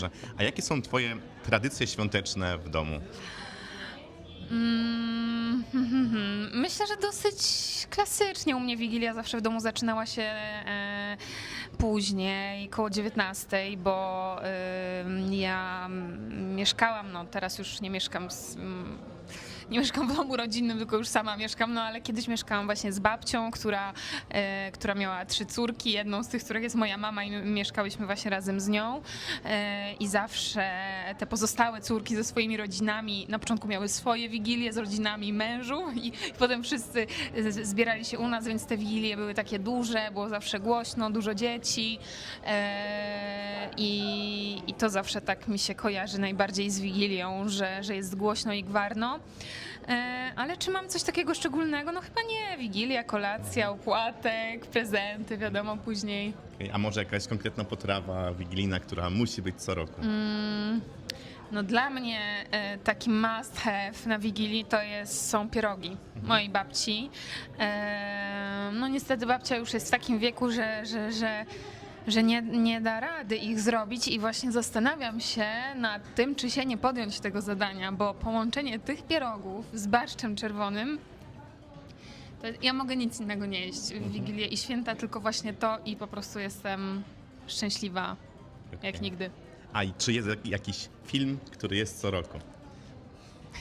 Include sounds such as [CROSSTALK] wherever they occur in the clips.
Dobrze. A jakie są twoje tradycje świąteczne w domu? Mm. [LAUGHS] Myślę, że dosyć klasycznie u mnie Wigilia zawsze w domu zaczynała się e, później, koło 19, bo e, ja mieszkałam, no teraz już nie mieszkam z, nie mieszkam w domu rodzinnym, tylko już sama mieszkam, no ale kiedyś mieszkałam właśnie z babcią, która, e, która miała trzy córki, jedną z tych, których jest moja mama i my mieszkałyśmy właśnie razem z nią. E, i zawsze te pozostałe córki ze swoimi rodzinami na początku miały swoje wigilie z rodzinami mężów i, i potem wszyscy zbierali się u nas, więc te wigilie były takie duże, było zawsze głośno, dużo dzieci. E, i to zawsze tak mi się kojarzy najbardziej z wigilią, że, że jest głośno i gwarno. E, Ale czy mam coś takiego szczególnego? No chyba nie. Wigilia, kolacja, opłatek, prezenty, wiadomo, później. A może jakaś konkretna potrawa wigilijna, która musi być co roku? Mm, No dla mnie e, taki must have na Wigilii to jest, są pierogi mojej babci. E, No niestety babcia już jest w takim wieku, że, że, że, że nie, nie da rady ich zrobić i właśnie zastanawiam się nad tym, czy się nie podjąć tego zadania, bo połączenie tych pierogów z barszczem czerwonym to ja mogę nic innego nie jeść w Wigilię i święta, tylko właśnie to i po prostu jestem szczęśliwa jak Okej. nigdy. A i czy jest jak- jakiś film, który jest co roku?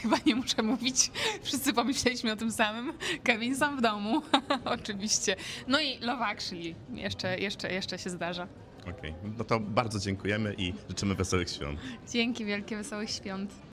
Chyba nie muszę mówić. Wszyscy pomyśleliśmy o tym samym. Kevin sam w domu, [LAUGHS] oczywiście. No i Love Actually jeszcze, jeszcze, jeszcze się zdarza. Okej, no to bardzo dziękujemy i życzymy wesołych świąt. Dzięki wielkie, wesołych świąt.